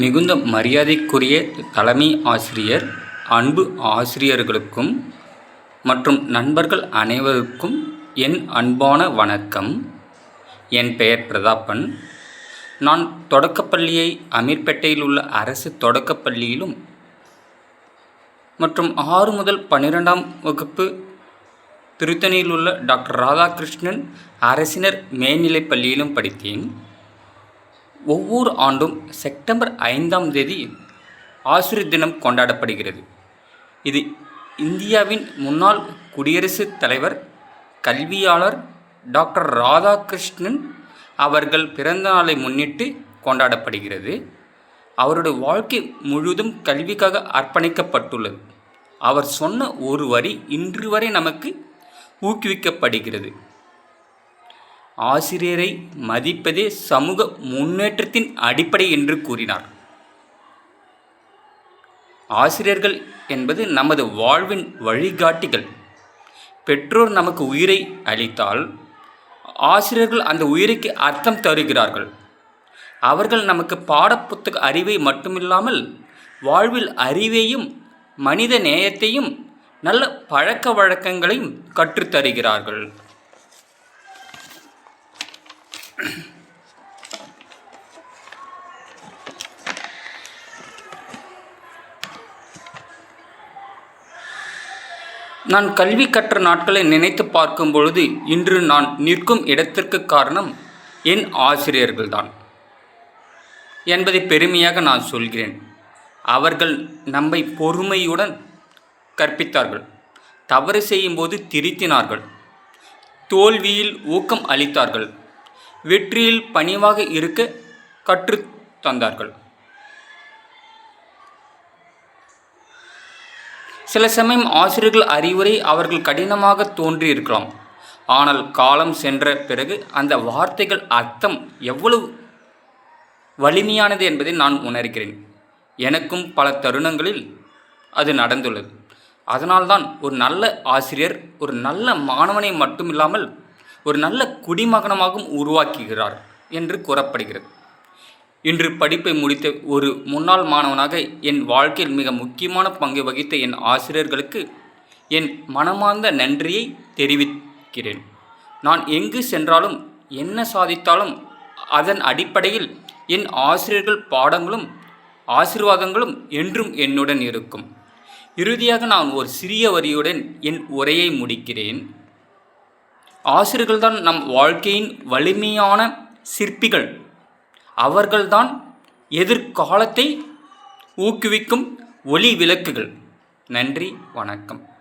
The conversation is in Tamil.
மிகுந்த மரியாதைக்குரிய தலைமை ஆசிரியர் அன்பு ஆசிரியர்களுக்கும் மற்றும் நண்பர்கள் அனைவருக்கும் என் அன்பான வணக்கம். என் பெயர் பிரதாப்பன். நான் தொடக்கப்பள்ளியை அமீர்பேட்டையில் உள்ள அரசு தொடக்கப்பள்ளியிலும் மற்றும் ஆறு முதல் பன்னிரெண்டாம் வகுப்பு திருத்தணியில் உள்ள டாக்டர் ராதாகிருஷ்ணன் அரசினர் மேல்நிலைப் பள்ளியிலும் படித்தேன். ஒவ்வொரு ஆண்டும் செப்டம்பர் ஐந்தாம் தேதி ஆசிரியர் தினம் கொண்டாடப்படுகிறது. இது இந்தியாவின் முன்னாள் குடியரசுத் தலைவர் கல்வியாளர் டாக்டர் ராதாகிருஷ்ணன் அவர்கள் பிறந்த நாளை முன்னிட்டு கொண்டாடப்படுகிறது. அவருடைய வாழ்க்கை முழுவதும் கல்விக்காக அர்ப்பணிக்கப்பட்டுள்ளது. அவர் சொன்ன ஒரு வரி இன்று வரை நமக்கு ஊக்குவிக்கப்படுகிறது. ஆசிரியரை மதிப்பதே சமூக முன்னேற்றத்தின் அடிப்படை என்று கூறினார். ஆசிரியர்கள் என்பது நமது வாழ்வின் வழிகாட்டிகள். பெற்றோர் நமக்கு உயிரை அளித்தால் ஆசிரியர்கள் அந்த உயிருக்கு அர்த்தம் தருகிறார்கள். அவர்கள் நமக்கு பாடப்புத்தக அறிவை மட்டுமில்லாமல் வாழ்வில் அறிவையும் மனித நேயத்தையும் நல்ல பழக்க வழக்கங்களையும் கற்றுத்தருகிறார்கள். நான் கல்வி கற்ற நாட்களை நினைத்து பார்க்கும் பொழுது இன்று நான் நிற்கும் இடத்திற்கு காரணம் என் ஆசிரியர்கள்தான். என்பதை பெருமையாக நான் சொல்கிறேன். அவர்கள் நம்மை பொறுமையுடன் கற்பித்தார்கள். தவறு செய்யும்போது திருத்தினார்கள். தோல்வியில் ஊக்கம் அளித்தார்கள். வெற்றியில் பணிவாக இருக்க கற்று தந்தார்கள். சில சமயம் ஆசிரியர்கள் அறிவுரை அவர்கள் கடினமாக தோன்றியிருக்கலாம். ஆனால் காலம் சென்ற பிறகு அந்த வார்த்தைகள் அர்த்தம் எவ்வளவு வலிமையானது என்பதை நான் உணர்கிறேன். எனக்கும் பல தருணங்களில் அது நடந்துள்ளது. அதனால்தான் ஒரு நல்ல ஆசிரியர் ஒரு நல்ல மாணவனை மட்டுமில்லாமல் ஒரு நல்ல குடிமகனமாகவும் உருவாக்குகிறார் என்று கூறப்படுகிறது. இன்று படிப்பை முடித்த ஒரு முன்னாள் மாணவனாக என் வாழ்க்கையில் மிக முக்கியமான பங்கு வகித்த என் ஆசிரியர்களுக்கு என் மனமார்ந்த நன்றியை தெரிவிக்கிறேன். நான் எங்கு சென்றாலும் என்ன சாதித்தாலும் அதன் அடிப்படையில் என் ஆசிரியர்கள் பாடங்களும் ஆசிர்வாதங்களும் என்றும் என்னுடன் இருக்கும். இறுதியாக நான் ஒரு சிறிய வரியுடன் என் உரையை முடிக்கிறேன். ஆசிரியர்கள் தான் நம் வாழ்க்கையின் வலிமையான சிற்பிகள். அவர்கள்தான் எதிர்காலத்தை ஊக்குவிக்கும் ஒளி விளக்குகள். நன்றி வணக்கம்.